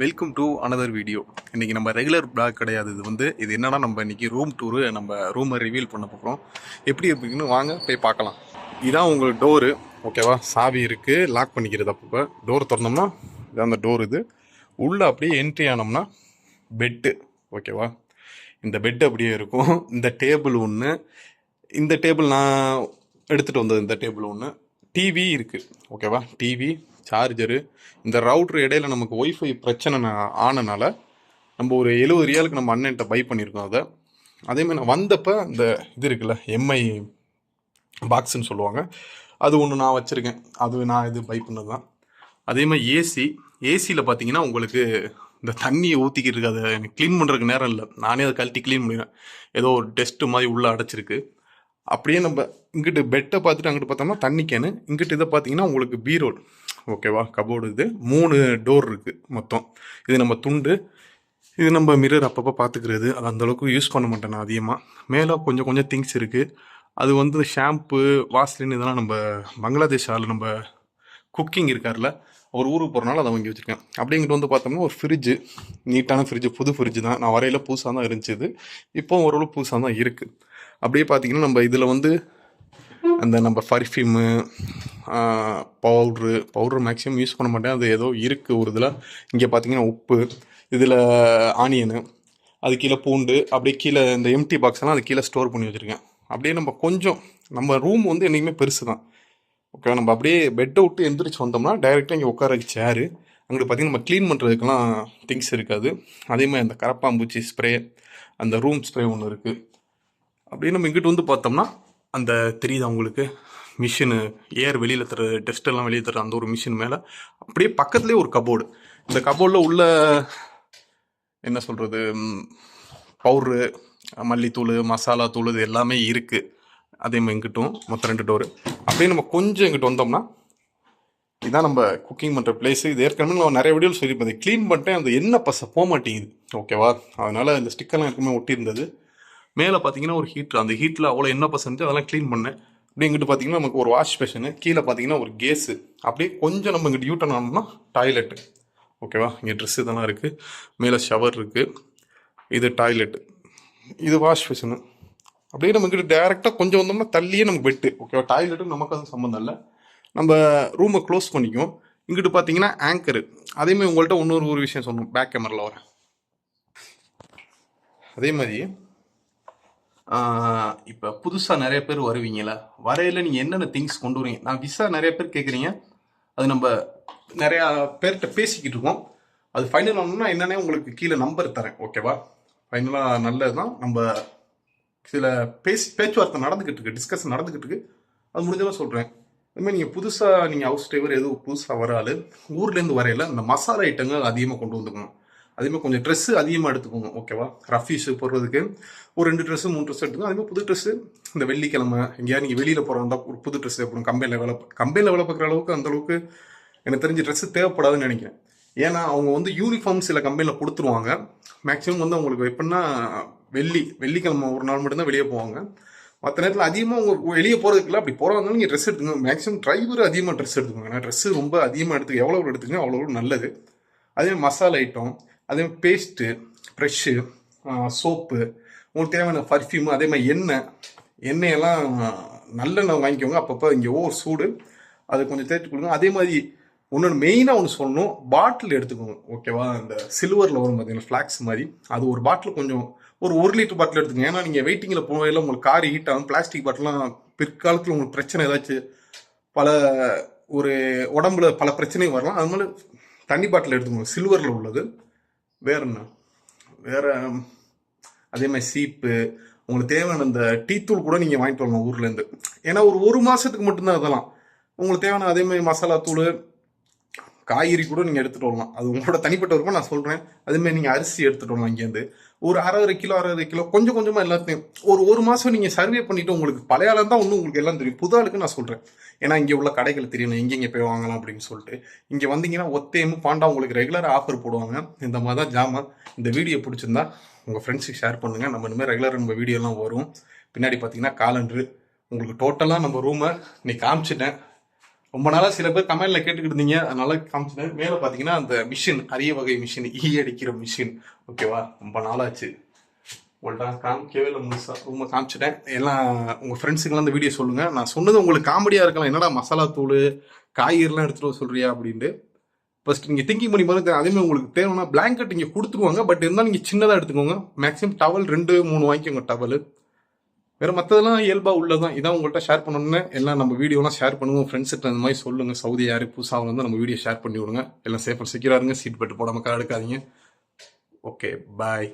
Welcome to another video இன்றைக்கி நம்ம regular black கிடையாது. இது வந்து இது என்னென்னா நம்ம இன்றைக்கி ரூம் டூரு நம்ம ரூமை ரிவீல் பண்ண போகிறோம் எப்படி இருக்குன்னு வாங்க போய் பார்க்கலாம். இதான் உங்களுக்கு டோரு ஓகேவா சாவி இருக்குது லாக் பண்ணிக்கிறது அப்பப்போ. டோர் திறந்தோம்னா இதான் அந்த டோர் இது. உள்ளே அப்படியே என்ட்ரி ஆனோம்னா பெட்டு ஓகேவா இந்த பெட் அப்படியே இருக்கும். இந்த டேபிள் ஒன்று இந்த டேபிள் நான் எடுத்துகிட்டு வந்தது இந்த டேபிள் ஒன்று டிவி இருக்குது ஓகேவா டிவி சார்ஜரு இந்த ரவுட்ரு இடையில நமக்கு ஒய்ஃபை பிரச்சனை ஆனனால நம்ம ஒரு எழுபது ரியாலுக்கு நம்ம அண்ணன்ட்ட பை பண்ணியிருக்கோம் அதை. அதேமாதிரி நான் வந்தப்போ இந்த இது இருக்குல்ல எம்ஐ பாக்ஸ்ன்னு சொல்லுவாங்க. அது ஒன்று நான் வச்சுருக்கேன். அது நான் இது பை பண்ணது தான் அதே மாதிரி ஏசி ஏசியில் பார்த்தீங்கன்னா உங்களுக்கு இந்த தண்ணியை ஊற்றிக்கிட்டு இருக்கு அதை எனக்கு க்ளீன் பண்ணுறதுக்கு நேரம் இல்லை. நானே அதை கழட்டி க்ளீன் பண்ணிடுவேன். ஏதோ ஒரு டெஸ்ட்டு மாதிரி உள்ளே அடைச்சிருக்கு. அப்படியே நம்ம இங்கிட்டு பெட்டை பார்த்துட்டு அங்கிட்டு பார்த்தோம்னா தண்ணி கேனு இங்கிட்டு இதை பார்த்தீங்கன்னா உங்களுக்கு பீரோல் ஓகேவா? கபோர்டு இது. மூணு டோர் இருக்குது மொத்தம். இது நம்ம துண்டு. இது நம்ம மிரர் அப்பப்போ பார்த்துக்கிறது அது அந்த அளவுக்கு யூஸ் பண்ண மாட்டேன் நான் அதிகமாக மேலே கொஞ்சம் கொஞ்சம் திங்ஸ் இருக்குது அது வந்து ஷாம்பு வாஸ்லின் இதெல்லாம் நம்ம பங்களாதேஷ் ஆள் நம்ம குக்கிங் இருக்கார்ல ஒரு ஊருக்கு போகிறனால அதை வாங்கி வச்சுருக்கேன். அப்படிங்கிட்டு வந்து பார்த்தோம்னா ஒரு ஃப்ரிட்ஜு நீட்டான ஃப்ரிட்ஜு புது ஃப்ரிட்ஜு தான். நான் வரையில புதுசாக தான் இருந்துச்சு இப்போவும் இப்போ ஓரளவு புதுசாக தான் இருக்குது அப்படியே பார்த்தீங்கன்னா நம்ம இதில் வந்து அந்த நம்ம perfume powder powder maximum use பண்ண மாட்டேன். அது ஏதோ இருக்குது ஒரு இதில். இங்கே பார்த்தீங்கன்னா உப்பு இதில் ஆனியனு அது கீழே பூண்டு அப்படியே கீழே இந்த எம்டி பாக்ஸ்லாம் அது கீழே ஸ்டோர் பண்ணி வச்சுருக்கேன். அப்படியே நம்ம கொஞ்சம் நம்ம ரூம் வந்து என்றைக்குமே பெருசு தான் ஓகே நம்ம அப்படியே பெட்டை விட்டு எந்திரிச்சு வந்தோம்னா டைரெக்டாக இங்கே உட்கார சேரு அங்கிட்டு பார்த்தீங்கன்னா நம்ம க்ளீன் பண்ணுறதுக்கெல்லாம் திங்ஸ் இருக்காது. அதே மாதிரி அந்த கரப்பாம்பூச்சி ஸ்ப்ரே அந்த ரூம் ஸ்ப்ரே ஒன்று இருக்குது அப்படியே நம்ம இங்கிட்டு வந்து பார்த்தோம்னா அந்த தெரியுது அவங்களுக்கு மிஷினு ஏர் வெளியில் தர டெஸ்டெல்லாம் வெளியே தர அந்த ஒரு மிஷின் மேலே அப்படியே பக்கத்துலேயே ஒரு கபோர்டு இந்த கபோர்டில் உள்ள என்ன சொல்கிறது பவுட்ரு மல்லித்தூள் மசாலா தூள் இது எல்லாமே இருக்குது அதே மாதிரி எங்கிட்டும் மொத்தம் ரெண்டு டோரு அப்படியே நம்ம கொஞ்சம் எங்கிட்ட வந்தோம்னா இதான் நம்ம குக்கிங் பண்ணுற பிளேஸ் இது ஏற்கனவே நான் நிறைய வீடியோவில் சொல்லியிருப்பேன். க்ளீன் பண்ணிட்டேன். அந்த என்ன பச போக மாட்டேங்குது. ஓகேவா அதனால் இந்த ஸ்டிக்கர்லாம் எப்பவுமே ஒட்டியிருந்தது மேலே பார்த்தீங்கன்னா ஒரு ஹீட்ரு அந்த ஹீட்டில் அவ்வளோ என்ன பசை அதெல்லாம் க்ளீன் பண்ணேன். அப்படியே இங்கிட்டு பார்த்தீங்கன்னா நமக்கு ஒரு வாஷ் பேஷனு கீழே பார்த்தீங்கன்னா ஒரு கேஸு அப்படியே கொஞ்சம் நம்ம இங்கிட்டு யூட்டன் ஆனோம்னா டாய்லெட்டு ஓகேவா இங்கே ட்ரெஸ் இதெல்லாம் இருக்குது மேலே ஷவர் இருக்குது இது டாய்லெட்டு இது வாஷ் பேஷனு அப்படியே நம்ம இங்கிட்டு டேரெக்டாக கொஞ்சம் வந்தோம்னா தள்ளியே நமக்கு பெட்டு ஓகேவா டாய்லெட்டும் நமக்கு அது சம்மந்தம் இல்லை. நம்ம ரூமை க்ளோஸ் பண்ணிக்குவோம். இங்கிட்டு பார்த்தீங்கன்னா ஆங்கரு அதேமாதிரி உங்கள்கிட்ட இன்னொரு ஒரு விஷயம் சொல்லணும். பேக் கேமரில் வரேன். அதே மாதிரி இப்போ புதுசாக நிறைய பேர் வருவீங்களா வரையில நீங்கள் என்னென்ன திங்ஸ் கொண்டு வரீங்க? நான் விசா நிறைய பேர் கேட்குறீங்க அது நம்ம நிறையா பேர்கிட்ட பேசிக்கிட்டு இருக்கோம். அது ஃபைனல் ஆனோம்னா என்னென்னே உங்களுக்கு கீழே நம்பர் தரேன் ஓகேவா ஃபைனலாக நல்லது தான் நம்ம சில பேசி பேச்சுவார்த்தை நடந்துக்கிட்டு இருக்கு டிஸ்கஷன் நடந்துக்கிட்டு இருக்கு. அது முடிஞ்சதான் சொல்கிறேன் அதுமாதிரி நீங்கள் புதுசாக நீங்கள் ஹவுஸ் டிரைவர் எதுவும் புதுசாக வர ஆள் ஊர்லேருந்து வரையில இந்த மசாலா ஐட்டங்கள் அதிகமாக கொண்டு வந்துக்கணும். அதேமாதிரி கொஞ்சம் ட்ரெஸ்ஸு அதிகமாக எடுத்துக்கோங்க ஓகேவா ரஃபீஸு போடுறதுக்கு. ஒரு ரெண்டு ட்ரெஸ்ஸு மூணு ட்ரெஸ் எடுத்துக்கோங்க. அதேமாதிரி புது ட்ரெஸ்ஸு இந்த வெள்ளிக்கிழமை எங்கேயா நீங்கள் வெளியில் போகிறதா ஒரு புது ட்ரெஸ் எப்படும் கம்பெனியில் வேலை கம்பெனியில் வேலை பார்க்குற அளவுக்கு அந்தளவுக்கு எனக்கு தெரிஞ்ச ட்ரெஸ்ஸு தேவைப்படாதுன்னு நினைக்கிறேன். ஏன்னா அவங்க வந்து யூனிஃபார்ம் சில கம்பெனியில் கொடுத்துருவாங்க. மேக்ஸிமம் வந்து அவங்களுக்கு எப்படின்னா வெள்ளி வெள்ளிக்கிழமை ஒரு நாள் மட்டும்தான் வெளியே போவாங்க. மற்ற நேரத்தில் அதிகமாக உங்க வெளியே போகிறதுக்குள்ள அப்படி போகிறவங்க நீங்கள் ட்ரெஸ் எடுத்துங்க மேக்ஸிமம் டிரைவர் அதிகமாக ட்ரெஸ் எடுத்துக்கோங்க. ஏன்னா ட்ரெஸ்ஸு ரொம்ப அதிகமாக எடுத்துக்க எவ்வளோ எடுத்துக்கங்க அவ்வளோ நல்லது. அதே மாதிரி மசாலா ஐட்டம் அதே மாதிரி பேஸ்ட்டு ப்ரெஷ்ஷு சோப்பு உங்களுக்கு தேவையான பர்ஃப்யூமு அதே மாதிரி எண்ணெய் எண்ணெயெல்லாம் நல்லெண்ணெய் வாங்கிக்கோங்க. அப்பப்போ இங்கே ஓவர் சூடு அது கொஞ்சம் தேய்ச்சி கொடுங்க. அதே மாதிரி ஒன்று மெயினாக ஒன்று சொல்லணும். பாட்டில் எடுத்துக்கோங்க. ஓகேவா இந்த சில்வரில் வரும் பார்த்தீங்கன்னா ஃப்ளாக்ஸ் மாதிரி. அது ஒரு பாட்டில் கொஞ்சம் ஒரு ஒரு லிட்டர் பாட்டில் எடுத்துக்கோங்க. ஏன்னா நீங்கள் வெயிட்டிங்கில் போகையில் உங்களுக்கு கார் ஹீட் ஆகும். பிளாஸ்டிக் பாட்டிலாம் பிற்காலத்தில் உங்களுக்கு பிரச்சனை ஏதாச்சும் பல ஒரு உடம்புல பல பிரச்சனையும் வரலாம். அது மாதிரி தண்ணி பாட்டில் எடுத்துக்கோங்க. சில்வரில் உள்ளது. வேற என்ன? வேற அதே மாதிரி சீப்பு. உங்களுக்கு தேவையான அந்த டீத்தூள் கூட நீங்கள் வாங்கிட்டு வரலாம் ஊர்லேருந்து ஏன்னா ஒரு ஒரு மாதத்துக்கு மட்டும்தான் அதெல்லாம். உங்களுக்கு தேவையான அதே மாதிரி மசாலா தூள் காய்கறி கூட நீங்கள் எடுத்துகிட்டு வரலாம். அது உங்களோட தனிப்பட்ட விருப்பம். நான் சொல்கிறேன் அதுமாரி நீங்கள் அரிசி எடுத்துகிட்டு வரலாம் இங்கேருந்து ஒரு அரை கிலோ அரை கிலோ கொஞ்சம் கொஞ்சமாக எல்லாத்தையும் ஒரு ஒரு மாதம் நீங்கள் சர்வே பண்ணிவிட்டு உங்களுக்கு பழைய ஆளாக தான் ஒன்றும் உங்களுக்கு எல்லாம் தெரியும். புது ஆளுக்கு நான் சொல்கிறேன் ஏன்னா இங்கே உள்ள கடைகள் தெரியணும். எங்கெங்கே போய் வாங்கலாம் அப்படின்னு சொல்லிட்டு. இங்கே வந்தீங்கன்னா ஒத்தேமு பாண்டா உங்களுக்கு ரெகுலராக ஆஃபர் போடுவாங்க. இந்த மாதிரி தான் ஜாமான் இந்த வீடியோ பிடிச்சிருந்தா உங்கள் ஃப்ரெண்ட்ஸுக்கு ஷேர் பண்ணுங்கள் நம்ம இனிமேல் ரெகுலராக நம்ம வீடியோலாம் வரும். பின்னாடி பார்த்தீங்கன்னா காலண்டரு உங்களுக்கு டோட்டலாக நம்ம ரூமை நீ காமிச்சிட்டேன். ரொம்ப நாளா சில பேர் கமெண்ட்ல கேட்டுக்கிட்டு இருந்தீங்க. அதனால காமிச்சிட்டேன். மேல பாத்தீங்கன்னா அந்த மிஷின் அரிய வகை மிஷின் ஈ அடிக்கிற மிஷின். ஓகேவா ரொம்ப நாளாச்சு. உங்கள்ட்ட காமிக்கவே இல்லை முழுசா. ரொம்ப காமிச்சிட்டேன். எல்லாம் உங்க ஃப்ரெண்ட்ஸுக்கெல்லாம் அந்த வீடியோ சொல்லுங்க. நான் சொன்னது உங்களுக்கு காமெடியா இருக்கலாம். என்னடா மசாலா தூள் காய்கறிலாம் எடுத்துட்டு வர சொல்றியா அப்படின்ட்டு. ஃபர்ஸ்ட் நீங்க திங்கிங் பண்ணி பாருங்க. அதே மாதிரி உங்களுக்கு தேவைன்னா பிளாங்கெட் இங்கே கொடுத்துருவாங்க பட் இருந்தாலும் நீங்க சின்னதாக எடுத்துக்கோங்க. மேக்ஸிமம் டவல் ரெண்டு மூணு வாங்கிக்கோங்க. டவல் வேறு மற்றதெல்லாம் இயல்பாக உள்ளதான் இதான் உங்கள்கிட்ட ஷேர் பண்ணணும்னு எல்லாம் நம்ம வீடியோலாம் ஷேர் பண்ணுவோம் ஃப்ரெண்ட்ஸ்கிட்ட அந்த மாதிரி சொல்லுங்க. சவுதி யாரு புதுசாக வந்து நம்ம வீடியோ ஷேர் பண்ணி விடுங்க. எல்லாம் சேஃபாக செக்யூரா இருங்க. சீட் பெட்டு போடாமல் கார் எடுக்காதீங்க. Okay bye